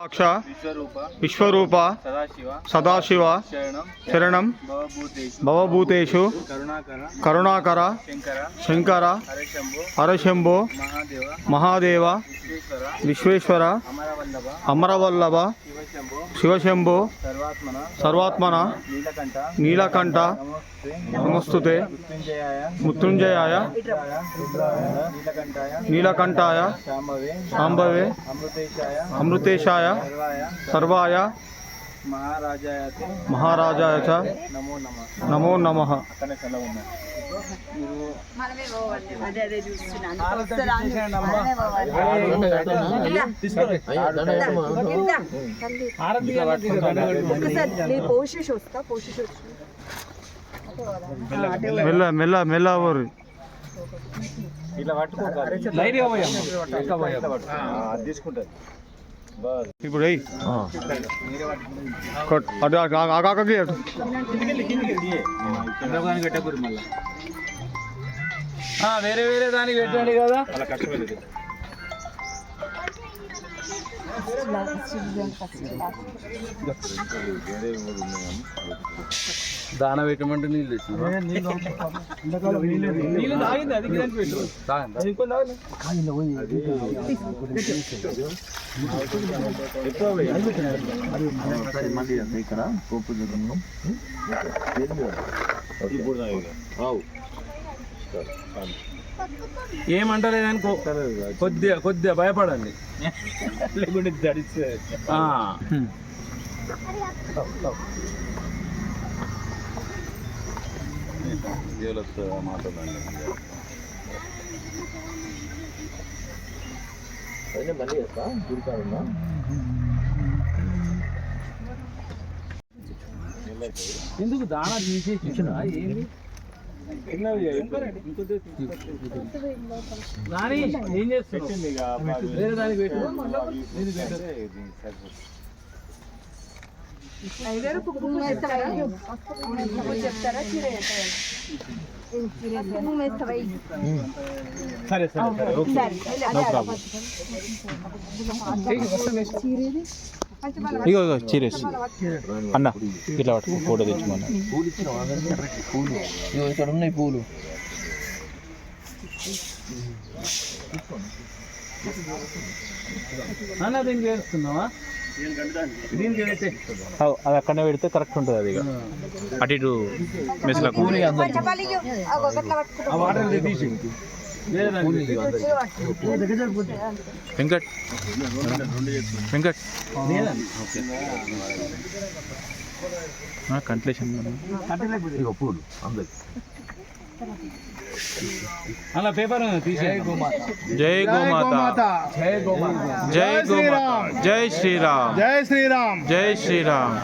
సాక్ష విశ్వరూప సదాశివ శరణం భవభూతేషు కరుణాకర శంకర హరశంభో మహాదేవ విశ్వేశ్వర అమరవల్లభ శివశంభో సర్వాత్మన నీలకంఠ నమస్తుతే మృత్యుంజయాయ నీలకంఠాయ శాంభవే అమృతేశాయ సర్వాయ సర్వాయ మహారాజాయతే మహారాజాయ చ నమో నమ. మెల్ల మెల్ల మెల్ల ఊరి. ఇలా పట్టుకోవాలి. తీసుకుంటారు ఇప్పుడు అటు ఆ- ఆ- ఆ కాకకి అటు చంద్రబాబు పెట్టకూరు మళ్ళీ వేరే వేరే దానికి పెట్టండి కదా. దాన పెట్టమంటే నీళ్ళు? ఇక్కడ పోపు జగన్ను ఏమంటలేదని కో- కొద్దిగా కొద్దిగా భయపడండి. లేకుంటే దడిస్తే. ఆ. దేవులతో మాట్లాడండి మళ్ళీ చేస్తా? గురికాడున్నా ఎందుకు దానా తీసేసి ఏంది? నాని ఏం చేస్తున్నావు? వేరే దానికి పెట్టు. ఇది పెట్టు. ఐదారు కుటుంబం వేస్తారా చెప్తారా చీర వేస్తావా సరే సరే ఇగో ఇగో చీరేసి. అన్న ఇట్లా పట్టుకో ఫోటో ఇక్కడ ఉన్నాయి పూలు. అన్న దీనికి వేస్తున్నావా? దీనికి వేస్తే. అది అక్కడనే పెడితే కరెక్ట్ ఉంటుంది అది అటు ఇటు మెస్లకు వెంకట్. వెంకట్. కంట్లేషన్. పూలు అందరికి. అలా పేపర్ తీసే జై గోమాత. జై గోమాత. జై గోమాత. జై శ్రీరామ్. జై శ్రీరామ్. జై శ్రీరామ్.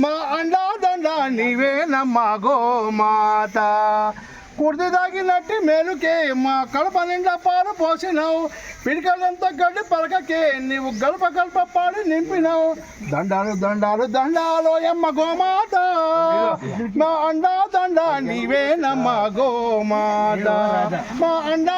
మా అండా దండ నీవేనమ్మా గోమాత. కుర్ది దాగినట్టి మేలుకే. మా కడప నిండా పాలు పోసినావు. పిడికలంతా గడ్డి పలకకే. నీవు గడప గడప పాలు నింపినావు. దండాలు దండాలు దండాలు ఎమ్మ గోమాత. మా అండా దండ నీవేనమ్మ గోమాత. మా అండా